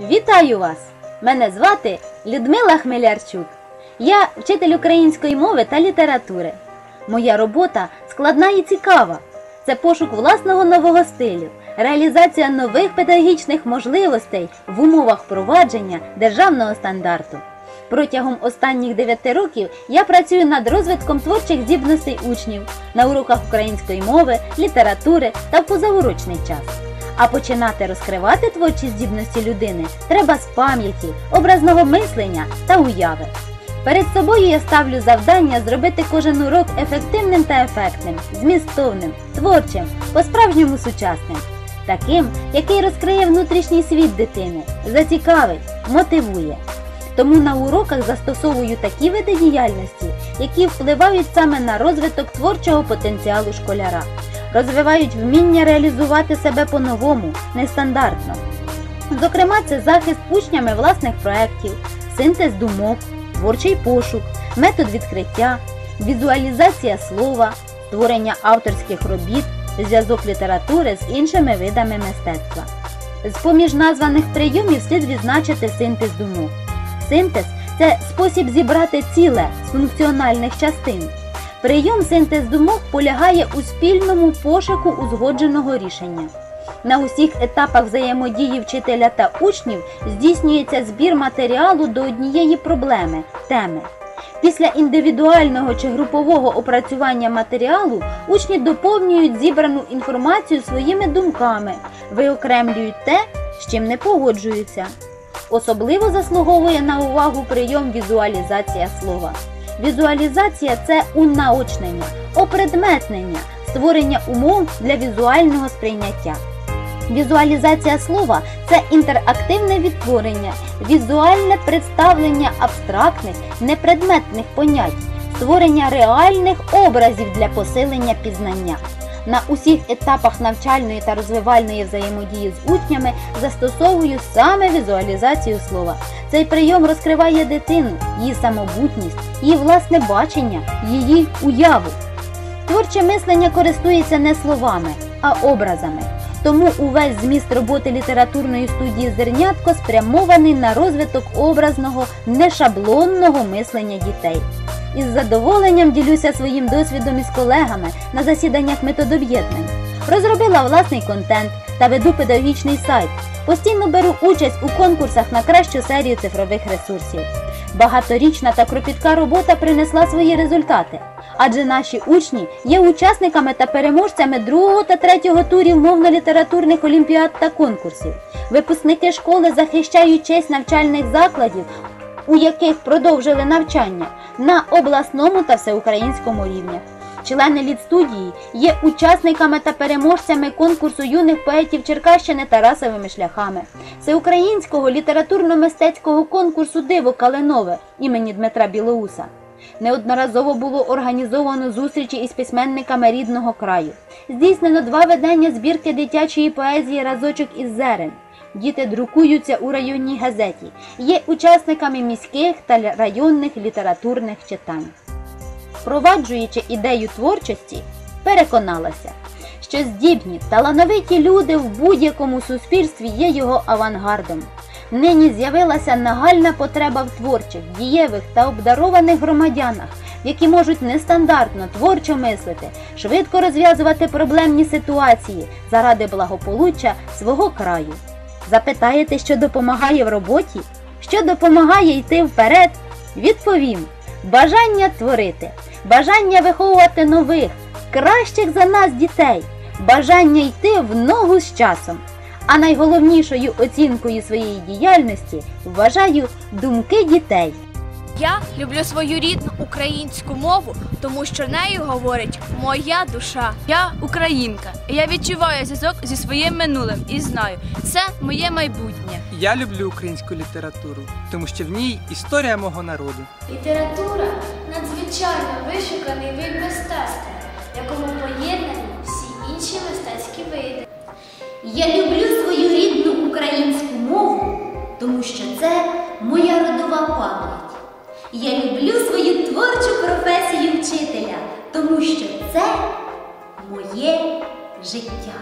Вітаю вас! Мене звати Людмила Хмелярчук. Я вчитель української мови та літератури. Моя робота складна і цікава. Це пошук власного нового стилю, реалізація нових педагогічних можливостей в умовах впровадження державного стандарту. Протягом останніх 9 років я працюю над розвитком творчих здібностей учнів на уроках української мови, літератури та в позаурочний час. А починати розкривати творчі здібності людини треба з пам'яті, образного мислення та уяви. Перед собою я ставлю завдання зробити кожен урок ефективним та ефектним, змістовним, творчим, по-справжньому сучасним, таким, який розкриє внутрішній світ дитини, зацікавить, мотивує. Тому на уроках застосовую такі види діяльності, які впливають саме на розвиток творчого потенціалу школяра, розвивають вміння реалізувати себе по-новому, нестандартно. Зокрема, це захист учнями власних проєктів, синтез думок, творчий пошук, метод відкриття, візуалізація слова, створення авторських робіт, зв'язок літератури з іншими видами мистецтва. З поміж названих прийомів слід відзначити синтез думок. Синтез це спосіб зібрати ціле з функціональних частин. Прийом синтез думок полягає у спільному пошуку узгодженого рішення. На усіх етапах взаємодії вчителя та учнів здійснюється збір матеріалу до однієї проблеми теми. Після індивідуального чи групового опрацювання матеріалу учні доповнюють зібрану інформацію своїми думками, виокремлюють те, з чим не погоджуються. Особливо заслуговує на увагу прийом візуалізація слова. Візуалізація це унаочнення, опредметнення, створення умов для візуального сприйняття. Візуалізація слова це інтерактивне відтворення, візуальне представлення абстрактних, непредметних понять, створення реальних образів для посилення пізнання. На усіх етапах навчальної та розвивальної взаємодії з учнями застосовую саме візуалізацію слова. Цей прийом розкриває дитину, її самобутність, її власне бачення, її уяву. Творче мислення користується не словами, а образами. Тому увесь зміст роботи літературної студії Зернятко спрямований на розвиток образного, нешаблонного мислення дітей. Із задоволенням ділюся своїм досвідом із колегами на засіданнях методоб'єднань. Розробила власний контент та веду педагогічний сайт. Постійно беру участь у конкурсах на кращу серію цифрових ресурсів. Багаторічна та кропітка робота принесла свої результати, адже наші учні є учасниками та переможцями другого та третього турів мовно-літературних олімпіад та конкурсів. Випускники школи захищають честь навчальних закладів, у яких продовжили навчання на обласному та всеукраїнському рівнях. Члени лідстудії є учасниками та переможцями конкурсу юних поетів Черкащини Тарасовими шляхами, всеукраїнського літературно-мистецького конкурсу Диво Калинове імені Дмитра Білоуса. Неодноразово було організовано зустрічі із письменниками рідного краю. Здійснено два видання збірки дитячої поезії Разочок із зерен. Діти друкуються у районній газеті, є учасниками міських та районних літературних читань. Впроваджуючи ідею творчості, переконалася, що здібні, талановиті люди в будь-якому суспільстві є його авангардом. Нині з'явилася нагальна потреба в творчих, дієвих та обдарованих громадянах, які можуть нестандартно творчо мислити, швидко розв'язувати проблемні ситуації заради благополуччя свого краю. Запитаєте, що допомагає в роботі? Що допомагає йти вперед? Відповім: бажання творити, бажання виховувати нових, кращих за нас дітей, бажання йти в ногу з часом. А найголовнішою оцінкою своєї діяльності вважаю думки дітей. Я люблю свою рідну українську мову, тому що нею говорить моя душа. Я українка, і я відчуваю зв'язок зі своїм минулим і знаю, це моє майбутнє. Я люблю українську літературу, тому що в ній історія мого народу. Література надзвичайно вишуканий вид мистецтва, в якому поєднані всі інші мистецькі види. Я люблю що це моя родова пам'ять. Я люблю свою творчу професію вчителя, тому що це моє життя.